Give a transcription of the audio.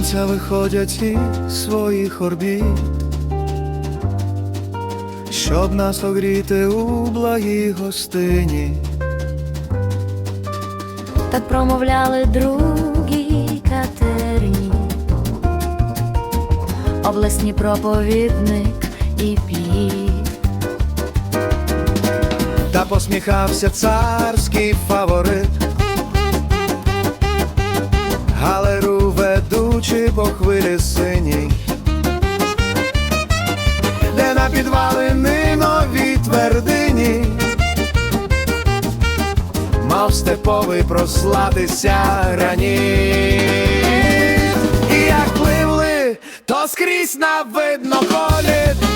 виходять із своїх орбіт, щоб нас огріти у благій гостині. Так промовляли другі Катерині, облесні проповідник і піп. Та посміхався царський фаворит, по хвилі синій, де на підвалини нові твердині, мав степовий прослатися раніше. І як пливли, то скрізь на видно коліт.